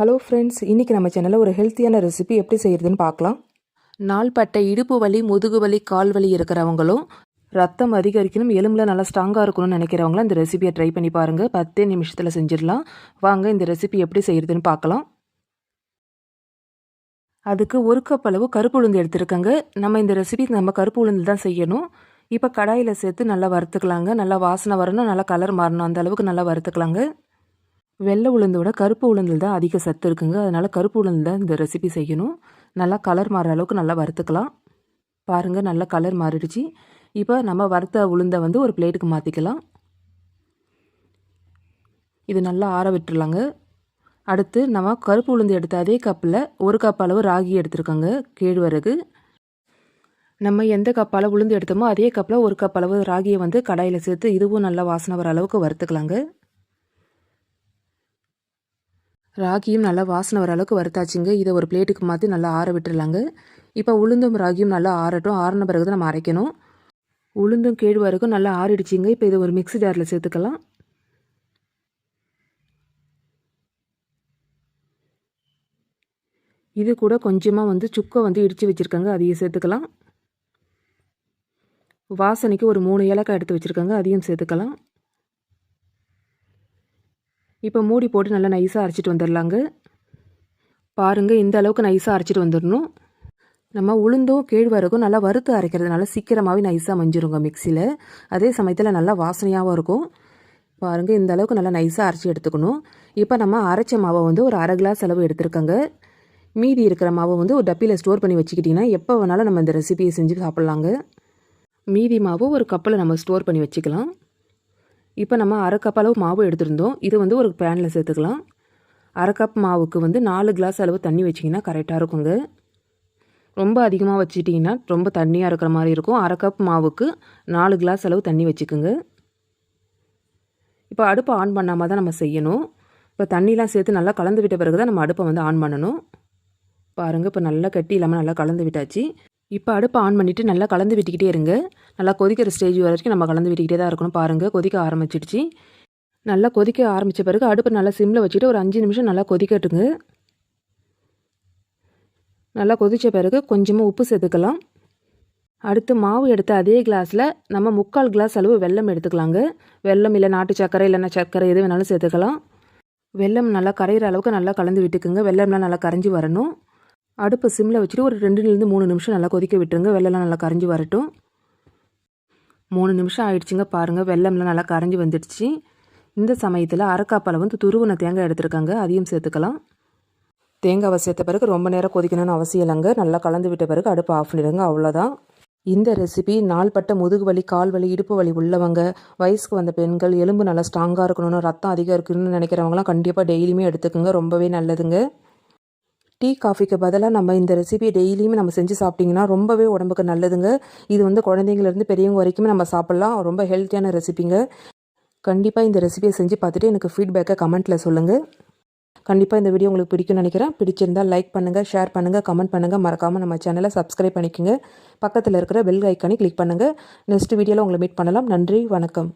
Hello friends இன்றைக்கி நம்ம சேனலில் ஒரு ஹெல்த்தியான ரெசிபி எப்படி செய்கிறதுன்னு பார்க்கலாம். நாள்பட்ட இடுப்பு வலி முதுகு வலி கால் வலி இருக்கிறவங்களும் ரத்தம் அதிகரிக்கணும் எலும்பில் நல்லா ஸ்ட்ராங்காக இருக்கணும்னு நினைக்கிறவங்களும் இந்த ரெசிபியை ட்ரை பண்ணி பாருங்கள் பத்தே நிமிஷத்தில் செஞ்சிடலாம். வாங்க இந்த ரெசிபி எப்படி செய்கிறதுன்னு பார்க்கலாம். அதுக்கு ஒரு கப் அளவு கருப்பு உளுந்து எடுத்துருக்கங்க. நம்ம இந்த ரெசிபி நம்ம கருப்பு உளுந்து தான் செய்யணும். இப்போ கடாயில் சேர்த்து நல்லா வறுத்துக்கலாங்க. நல்லா வாசனை வரணும் நல்லா கலர் மாறணும். அந்த அளவுக்கு நல்லா வறுத்துக்கலாங்க. வெள்ளை உளுந்தோட கருப்பு உளுந்தில் தான் அதிக சத்து இருக்குங்க. அதனால் கருப்பு உளுந்து தான் இந்த ரெசிபி செய்யணும். நல்லா கலர் மாறுற அளவுக்கு நல்லா வறுத்துக்கலாம். பாருங்கள் நல்லா கலர் மாறிடுச்சு. இப்போ நம்ம வறுத்த உளுந்தை வந்து ஒரு பிளேட்டுக்கு மாற்றிக்கலாம் இது நல்லா ஆற விட்டுருலாங்க அடுத்து நம்ம கருப்பு உளுந்து எடுத்த அதே கப்பில் ஒரு கப் அளவு ராகி எடுத்துருக்கோங்க கேழ்வரகு. நம்ம எந்த கப்பால் உளுந்து எடுத்தோமோ அதே கப்பில் ஒரு கப் அளவு ராகியை வந்து கடாயில் சேர்த்து இதுவும் நல்லா வாசனை வர அளவுக்கு வறுத்துக்கலாங்க. ராகியும் நல்லா வாசனை வர அளவுக்கு வறுத்தாச்சுங்க. இதை ஒரு பிளேட்டுக்கு மாற்றி நல்லா ஆற விட்டுடலாங்க இப்போ உளுந்தும் ராகியும் நல்லா ஆறட்டும். ஆறின பிறகு தான் நம்ம அரைக்கணும். உளுந்தும் கேழ்வரகும் நல்லா ஆறிடுச்சிங்க. இப்போ இதை ஒரு மிக்ஸி ஜாரில் சேர்த்துக்கலாம். இது கூட கொஞ்சமாக வந்து சுக்கை வந்து இடித்து வச்சுருக்காங்க. அதையும் சேர்த்துக்கலாம். வாசனைக்கு ஒரு மூணு ஏலக்காய் எடுத்து வச்சுருக்காங்க. அதையும் சேர்த்துக்கலாம். இப்போ மூடி போட்டு நல்லா நைஸாக அரைச்சிட்டு வந்துடலாங்க பாருங்கள் இந்த அளவுக்கு நைஸாக அரைச்சிட்டு வந்துடணும் நம்ம உளுந்தும் கேழ்வரகும் நல்லா வறுத்து அரைக்கிறதுனால சீக்கிரமாகவே நைஸாக மஞ்சிருங்க மிக்சியில் அதே சமயத்தில் நல்லா வாசனையாகவும் இருக்கும். பாருங்கள் இந்த அளவுக்கு நல்லா நைஸாக அரைச்சி எடுத்துக்கணும். இப்போ நம்ம அரைச்ச மாவை வந்து ஒரு அரை கிளாஸ் அளவு எடுத்துருக்கோங்க. மீதி இருக்கிற மாவை வந்து ஒரு டப்பியில் ஸ்டோர் பண்ணி வச்சுக்கிட்டிங்கன்னா எப்போ வேணாலும் நம்ம இந்த ரெசிபியை செஞ்சு சாப்பிட்லாங்க. மீதி மாவு ஒரு கப்பில் நம்ம ஸ்டோர் பண்ணி வச்சுக்கலாம். இப்போ நம்ம அரை கப் அளவு மாவு எடுத்திருந்தோம். இது வந்து ஒரு பேனில் சேர்த்துக்கலாம். அரை கப் மாவுக்கு வந்து நாலு கிளாஸ் அளவு தண்ணி வச்சிங்கன்னா கரெக்டாக இருக்குங்க. ரொம்ப அதிகமாக வச்சிட்டிங்கன்னா ரொம்ப தண்ணியாக இருக்கிற மாதிரி இருக்கும். அரை கப் மாவுக்கு நாலு கிளாஸ் அளவு தண்ணி வச்சுக்கோங்க. இப்போ அடுப்பை ஆன் பண்ணாமல் தான் நம்ம செய்யணும். இப்போ தண்ணிலாம் சேர்த்து நல்லா கலந்து விட்ட பிறகு தான் நம்ம அடுப்பை வந்து ஆன் பண்ணணும். பாருங்கள் இப்போ நல்லா கட்டி இல்லாமல் நல்லா கலந்து விட்டாச்சு. இப்போ அடுப்பை ஆன் பண்ணிவிட்டு நல்லா கலந்து விட்டுக்கிட்டே இருங்க. நல்லா கொதிக்கிற ஸ்டேஜ் வரைக்கும் நம்ம கலந்து விட்டுக்கிட்டே தான் இருக்கணும் பாருங்கள் கொதிக்க ஆரம்பிச்சிடுச்சு. நல்லா கொதிக்க ஆரம்பித்த பிறகு அடுப்பை நல்லா சிம்மில் வச்சுட்டு ஒரு அஞ்சு நிமிஷம் நல்லா கொதிக்கட்டுங்க. நல்லா கொதித்த பிறகு கொஞ்சமாக உப்பு சேர்த்துக்கலாம். அடுத்து மாவு எடுத்த அதே கிளாஸில் நம்ம முக்கால் கிளாஸ் அளவு வெல்லம் எடுத்துக்கலாங்க. வெல்லம் இல்லை நாட்டு சர்க்கரை இல்லைன்னா சர்க்கரை எது வேணாலும் சேர்த்துக்கலாம். வெல்லம் நல்லா கரையிற அளவுக்கு நல்லா கலந்து விட்டுக்குங்க. வெள்ளம்லாம் நல்லா கரைஞ்சி வரணும். அடுப்பை சிம்மில் வச்சுட்டு ஒரு ரெண்டுலேருந்து மூணு நிமிஷம் நல்லா கொதிக்க விட்டுருங்க. வெள்ளம்லாம் நல்லா கரைஞ்சி வரட்டும். மூணு நிமிஷம் ஆயிடுச்சுங்க பாருங்கள் வெள்ளம்லாம் நல்லா கரைஞ்சி வந்துடுச்சு. இந்த சமயத்தில் அரைக்காப்பால் வந்து துருவன தேங்காய் எடுத்துருக்காங்க. அதையும் சேர்த்துக்கலாம். தேங்காவை சேர்த்த பிறகு ரொம்ப நேரம் கொதிக்கணும்னு அவசியம் இல்லைங்க. நல்லா கலந்து விட்ட பிறகு அடுப்பு ஆஃப் பண்ணிடுங்க. அவ்வளோதான் இந்த ரெசிபி நாள்பட்ட முதுகு வலி கால் வலி இடுப்பு வலி உள்ளவங்க வயசுக்கு வந்த பெண்கள் எலும்பு நல்லா ஸ்ட்ராங்காக இருக்கணும்னு ரத்தம் அதிகம் இருக்கணும்னு நினைக்கிறவங்களாம் கண்டிப்பாக டெய்லியுமே எடுத்துக்கோங்க. ரொம்பவே நல்லதுங்க. டீ காஃபிக்கு பதிலாக நம்ம இந்த ரெசிபியை டெய்லியுமே நம்ம செஞ்சு சாப்பிட்டிங்கன்னா ரொம்பவே உடம்புக்கு நல்லதுங்க. இது வந்து குழந்தைங்கலேருந்து பெரியவங்க வரைக்குமே நம்ம சாப்பிட்லாம். ரொம்ப ஹெல்த்தியான ரெசிபிங்க கண்டிப்பாக இந்த ரெசிபியை செஞ்சு பார்த்துட்டு எனக்கு ஃபீட்பேக்கை கமெண்ட்டில் சொல்லுங்கள் கண்டிப்பாக இந்த வீடியோ உங்களுக்கு பிடிக்கும்னு நினைக்கிறேன். பிடிச்சிருந்தால் லைக் பண்ணுங்கள் ஷேர் பண்ணுங்கள் கமெண்ட் பண்ணுங்கள் மறக்காமல் நம்ம சேனலை சப்ஸ்கிரைப் பண்ணிக்கோங்க. பக்கத்தில் இருக்கிற பெல் ஐக்கானே கிளிக் பண்ணுங்கள் நெக்ஸ்ட் வீடியோவில் உங்களை மீட் பண்ணலாம். நன்றி வணக்கம்.